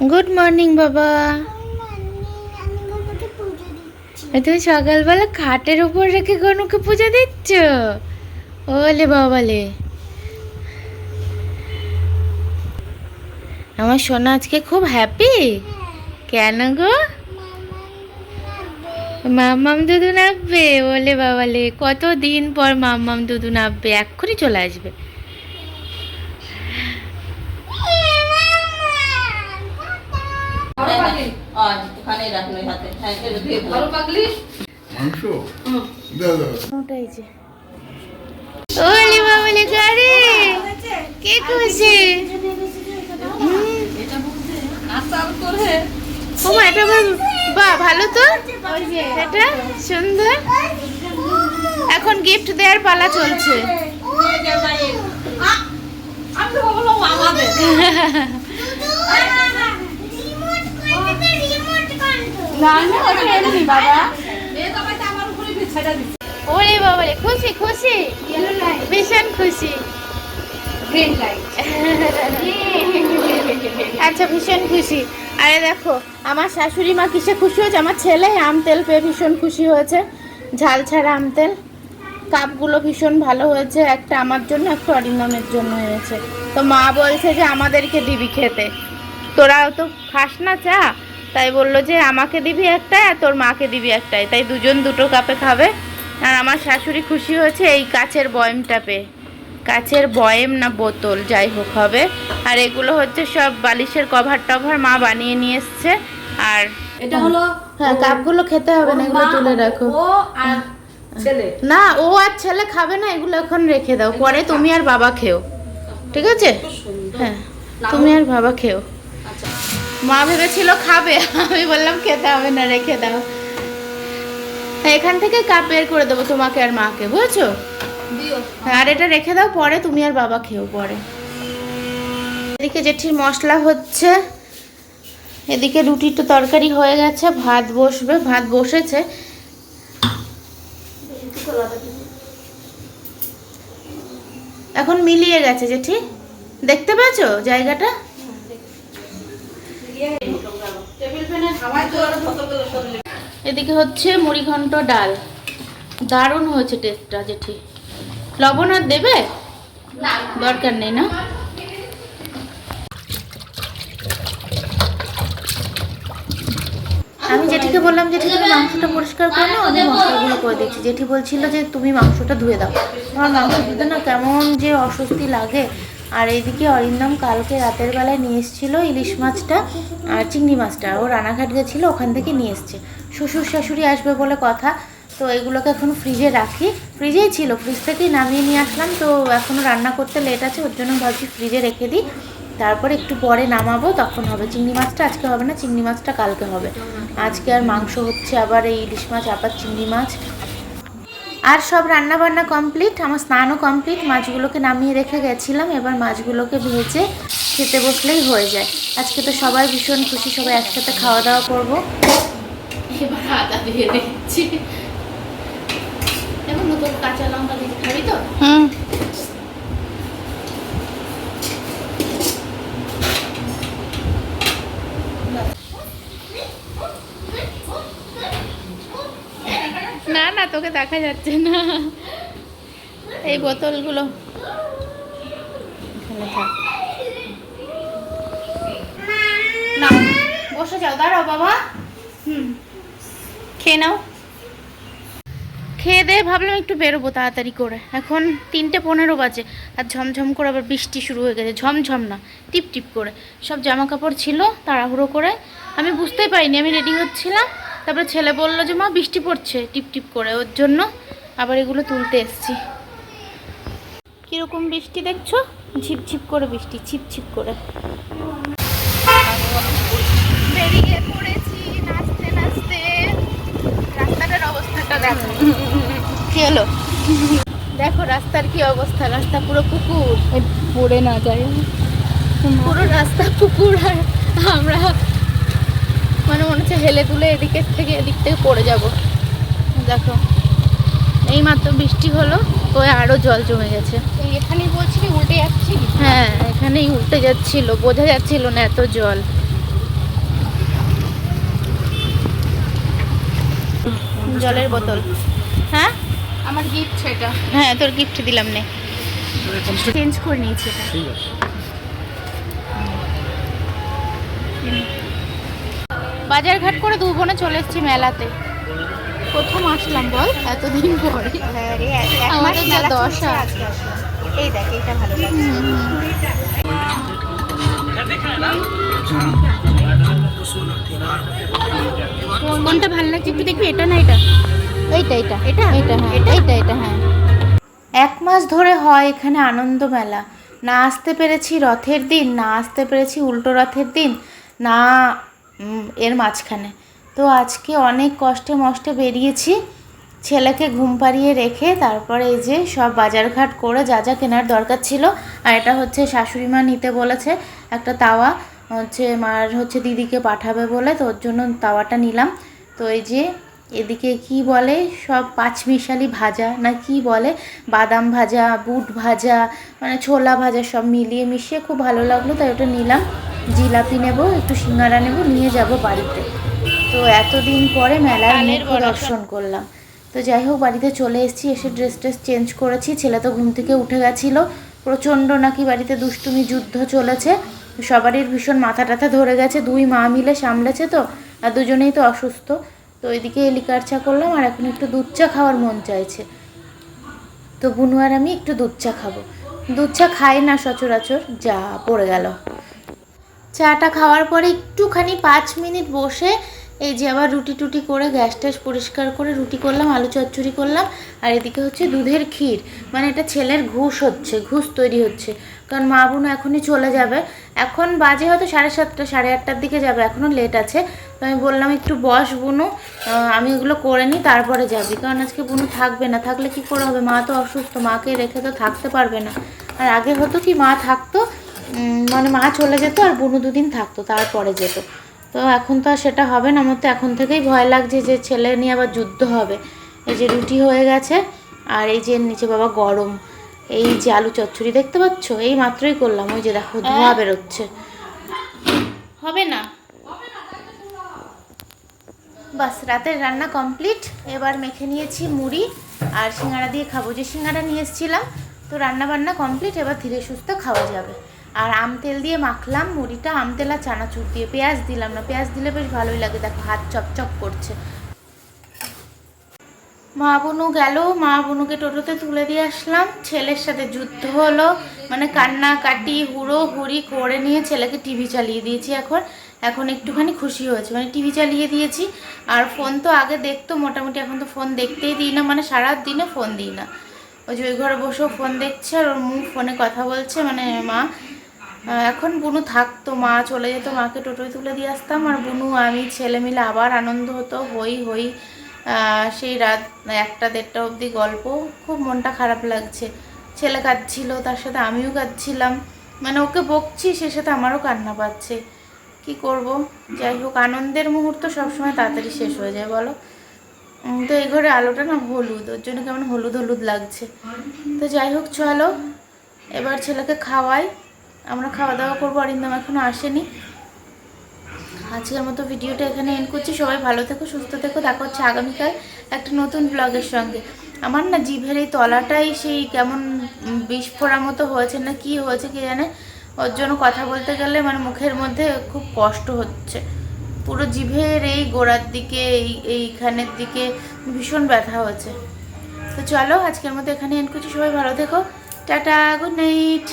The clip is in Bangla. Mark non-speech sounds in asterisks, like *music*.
গুড মর্নিং বাবা। তুমি সকালবেলা খাটের উপর রেখে গনুকে পুজো দিচ্ছ? ওলে বাবালে। আমার সোনা আজকে খুব হ্যাপি কেন গো? মাম্মাম দুদু নাববে, ওলে বাবালে। কত দিন পর মাম্মাম দুদু নাববে? এক্ষুনি চলে আসবে। ওখানে রাখল হাতে। হ্যাঁ এটা ধুয়ে ফেলো। মাংস? দাও দাও। ওটাই যে। ওলে বাবালে গাড়ি কে খুশি এটা ভালো বাহ ভালো তো? এটা সুন্দর। এখন গিফট দেওয়ার পালা চলছে। আমি তো ভাবলাম আমাদের। *laughs* ওরে বাবারে খুশি খুশি। ভীষণ খুশি। আচ্ছা ভীষণ খুশি। আরে দেখো আমার শাশুড়ি মা কিসে খুশি হয়েছে? আমার ছেলে আম তেল পেয়ে ভীষণ খুশি হয়েছে। ঝাল ছাড়া আম তেল। কাপগুলো ভীষণ ভালো হয়েছে। একটা আমার জন্য একটা অরিন্দমের জন্য হয়েছে। তো মা বলছে যে আমাদেরকে দিবি খেতে। তোরাও তো খাস না চা? তাই বলল যে আমাকে দিবি একটা আর তোর মাকে দিবি একটাই। তাই দুজন দুটো কাপে খাবে। আর আমার শাশুড়ি খুশি হয়েছে এই কাচের বয়মটা পেয়ে। কাচের বয়েম না বোতল যাই হোক হবে। আর এগুলো হচ্ছে সব বালিশের কভার টভার মা বানিয়ে নিয়ে এসছে। আর এটা হলো হ্যাঁ কাপগুলো খেতে হবে না এগুলো তুলে রাখো। ও আর ছেলে। না ও আর ছেলে খাবে না এগুলো এখন রেখে দাও। পরে তুমি আর বাবা খেও। ঠিক আছে? হ্যাঁ তুমি আর বাবা খেও। মা ভেবেছিল খাবে আমি বললাম খেতে হবে না রেখে দাও এখান থেকে কাপ বের করে দেবো তোমাকে আর মাকে বুঝেছ? আর এটা রেখে দাও পরে তুমি আর বাবা খেও পরে। এদিকে জেঠির মশলা হচ্ছে এদিকে রুটি তো তরকারি হয়ে গেছে ভাত বসবে ভাত বসেছে। এখন মিলিয়ে গেছে জেঠি। দেখতে পাচ্ছো জায়গাটা টেবিল ফ্যানের হাওয়ায় তো আরও বোতলগুলো সরলে এদিকে হচ্ছে মুড়িঘণ্ট ডাল। দারুণ হয়েছে টেস্টটা জেঠি। লবণ আর দেবে? দরকার নেই, না? আমি জেঠিকে বললাম, জেঠি, তুমি মাংসটা পরিষ্কার করে নাও, আমি মশলাগুলো করে দিচ্ছি। জেঠি বলছিল যে, তুমি মাংসটা ধুয়ে দাও। আমার মাংস ধুতে না কেমন যে অস্বস্তি লাগে। আর এইদিকে অরিন্দম কালকে রাতের বেলায় নিয়ে এসেছিল ইলিশ মাছটা আর চিংড়ি মাছটা। ও রানাঘাট গেছিল, ওখান থেকে নিয়ে এসছে। শ্বশুর শাশুড়ি আসবে বলে কথা, তো এগুলোকে এখন ফ্রিজে রাখি। ফ্রিজেই ছিল ফ্রিজ থেকেই নামিয়ে নিয়ে আসলাম, তো এখনও রান্না করতে লেট আছে, ওর জন্য ভাবছি ফ্রিজে রেখে দিই। তারপরে একটু পরে নামাবো, তখন হবে চিংড়ি মাছটা, আজকে হবে না, চিংড়ি মাছটা কালকে হবে। আজকে আর মাংস হচ্ছে আবার এই ইলিশ মাছ, আবার চিংড়ি মাছ। আর সব রান্না বান্না কমপ্লিট আমার স্নানও কমপ্লিট মাছগুলোকে নামিয়ে রেখে গেছিলাম এবার মাছগুলোকে ভেজে খেতে বসলেই হয়ে যায়। আজকে তো সবাই ভীষণ খুশি সবাই একসাথে খাওয়া দাওয়া করব। এবার আদা দিয়ে দিচ্ছি। এবার নতুন কাঁচা লঙ্কা দিয়ে খাবি তো? হুম। তোকে দেখা যাচ্ছে না। এই বোতলগুলো। খেয়ে নাও। খেয়ে দিয়ে ভাবলাম একটু বেরোবো তাড়াতাড়ি করে। এখন তিনটে পনেরো বাজে, আর ঝমঝম করে আবার বৃষ্টি শুরু হয়ে গেছে। ঝমঝম না টিপ টিপ করে। সব জামা কাপড় ছিল, তাড়াহুড়ো করে। আমি বুঝতেই পারিনি, আমি রেডি হচ্ছিলাম। তারপরে ছেলে বলল যে মা বৃষ্টি পড়ছে। টিপ টিপ করে। ওর জন্য আবার এগুলো তুলতে এসছি। কীরকম বৃষ্টি দেখছ? ঝিপঝিপ করে বৃষ্টি ছিপ ছিপ করে। বেরিয়ে পড়েছি নাচতে নাচতে। রাস্তাটার অবস্থাটা দেখো। কি হলো? দেখো রাস্তার কি অবস্থা। রাস্তা পুরো পুকুর। পড়ে না যায়। পুরো রাস্তা পুকুর। আর আমরা মানে মনে হচ্ছে হেলে তুলে এদিকে থেকে এদিক থেকে পড়ে যাব। দেখো এই মাত্র বৃষ্টি হলো তো আরও জল জমে গেছে। এখানে বলছিলি উল্টে যাচ্ছি? হ্যাঁ এখানেই উল্টে যাচ্ছিল বোঝা যাচ্ছিল না এত জল। জলের বোতল। হ্যাঁ? আমার গিফট সেটা হ্যাঁ তোর গিফট দিলাম নে। চেঞ্জ করে নিয়েছি ঠিক আছে। বাজার ঘাট করে দু বোনে চলে এসেছি মেলাতে। প্রথম আসলাম বল এতদিন পরে। হ্যাঁ আমাদের মাস যা দশা। এই দেখ এটা ভালো কোনটা ভালো লাগছে একটু দেখবি এটা না এটা? এইটা এটা এটা? এটা হ্যাঁ। এটা? এটা হ্যাঁ। এক মাস ধরে হয় এখানে আনন্দ মেলা। না আসতে পেরেছি রথের দিন না আসতে পেরেছি উল্টো রথের দিন না এর মাঝখানে। তো আজকে অনেক কষ্টে মষ্টে বেরিয়েছি। ছেলেকে ঘুম পাড়িয়ে রেখে তারপরে এই যে সব বাজারঘাট করে যা যা কেনার দরকার ছিল। আর এটা হচ্ছে শাশুড়ি মা নিতে বলেছে একটা তাওয়া। হচ্ছে মার হচ্ছে দিদিকে পাঠাবে বলে, তো ওর জন্য তাওয়াটা নিলাম। তো এই যে এদিকে কি বলে? সব পাঁচমিশালি ভাজা না কি বলে? বাদাম ভাজা, বুট ভাজা মানে ছোলা ভাজা সব মিলিয়ে মিশিয়ে খুব ভালো লাগল, তাই ওটা নিলাম। জিলাপি নেব একটু সিঙ্গারা নেব নিয়ে যাব বাড়িতে। তো এতদিন পরে মেলার মুখ দর্শন করলাম। তো যাই হোক বাড়িতে চলে এসেছি এসে ড্রেস ট্রেস চেঞ্জ করেছি। ছেলে তো ঘুম থেকে উঠে গেছিল। প্রচণ্ড নাকি বাড়িতে দুষ্টুমি যুদ্ধ চলেছে। সবারই ভীষণ মাথা টাথা ধরে গেছে। দুই মা মিলে সামলেছে তো আর দুজনেই তো অসুস্থ। তো এদিকে লিকার চা করলাম আর এখন একটু দুধ চা খাওয়ার মন চাইছে। তো বুনু আর আমি একটু দুধ চা খাব। দুধ চা খাই না সচরাচর যা পড়ে গেল। চাটা খাওয়ার পরে একটুখানি পাঁচ মিনিট বসে এই যে আবার রুটি টুটি করে গ্যাস ট্যাস পরিষ্কার করে রুটি করলাম, আলু চচ্চড়ি করলাম, আর এদিকে হচ্ছে দুধের ক্ষীর। মানে এটা ছেলের ঘুষ হচ্ছে, ঘুষ তৈরি হচ্ছে। কারণ মা বোনও এখনই চলে যাবে। এখন বাজে হয়তো সাড়ে সাতটা, সাড়ে আটটার দিকে যাবে, এখনও লেট আছে। তো আমি বললাম, একটু বস বুনু আমি এগুলো করে নিই, তারপরে যাবি। কারণ আজকে বুনু থাকবে না, থাকলে কি করে হবে? মা তো অসুস্থ, মাকে রেখে তো থাকতে পারবে না। আর আগে হতো কি, মা থাকতো মানে মা চলে যেত আর বুনু দুদিন থাকতো তারপরে যেত। তো এখন তো আর সেটা হবে না আমার তো এখন থেকেই ভয় লাগছে যে ছেলে নিয়ে আবার যুদ্ধ হবে। এই যে রুটি হয়ে গেছে আর এই যে নিচে বাবা গরম এই যে আলু চচ্চড়ি দেখতে পাচ্ছ? এই মাত্রই করলাম ওই যে দেখো ধোঁয়া বেরোচ্ছে। হবে না। বাস রাতের রান্না কমপ্লিট। এবার মেখে নিয়েছি মুড়ি আর সিঙ্গারা দিয়ে খাব। যে সিঙ্গারা নিয়ে এসেছিলাম তো রান্না বান্না কমপ্লিট এবার ধীরে সুস্থ খাওয়া যাবে। আর আম তেল দিয়ে মাখলাম, মুড়িটা, আম তেল আর চানাচুর দিয়ে। পেঁয়াজ দিলাম না, পেঁয়াজ দিলে বেশ ভালোই লাগে। দেখো, হাত চপচপ করছে। মা বোনু গেল, মা বোনুকে টোটোতে তুলে দিয়ে আসলাম। ছেলের সাথে যুদ্ধ হলো মানে কান্না কাটি হুড়ো হুড়ি করে নিয়ে ছেলেকে টিভি চালিয়ে দিয়েছি এখন। এখন একটুখানি খুশি হয়েছে মানে টিভি চালিয়ে দিয়েছি। আর ফোন তো আগে দেখতো, মোটামুটি এখন তো ফোন দেখতেই দিই না মানে সারা দিনে ফোন দিই না। ওই যে ওই ঘরে বসেও ফোন দেখছে, আর ওর মুখ ফোনে কথা বলছে মানে মা এখন বুনু থাকতো মা চলে যেত, মাকে টোটোয় তুলে দিয়ে আসতাম। আর বুনু, আমি ছেলে মিলে আবার আনন্দ হতো, হই হই। সেই রাত একটা দেড়টা অবধি গল্প, খুব মনটা খারাপ লাগছে। ছেলে কাঁদছিল, তার সাথে আমিও কাঁদছিলাম। মানে ওকে বকছি, সে সাথে আমারও কান্না পাচ্ছে। কি করব? যাই হোক, আনন্দের মুহূর্ত সবসময় তাড়াতাড়ি শেষ হয়ে যায়, বলো? তো এই ঘরে আলোটা না হলুদ, ওর জন্য কেমন হলুদ হলুদ লাগছে। তো যাই হোক, চলো। এবার ছেলেকে খাওয়াই। আমরা খাওয়া দাওয়া করব, অরিন্দম এখনও আসেনি। আজকের মতো ভিডিওটা এখানে এন্ড করছি। সবাই ভালো থেকো, সুস্থ থেকো। দেখা হচ্ছে আগামীকাল একটা নতুন ব্লগের সঙ্গে। আমার না জিভের এই তলাটাই সেই কেমন বিষ ফোড়ার মতো হয়েছে না কি হয়েছে কি জানে? ওর জন্য কথা বলতে গেলে মানে মুখের মধ্যে খুব কষ্ট হচ্ছে। পুরো জিভের এই গোড়ার দিকে, এই, এইখানের দিকে ভীষণ ব্যথা হচ্ছে। তো চলো আজকের মতো এখানে এন্ড করছি। সবাই ভালো থেকো। Tata good night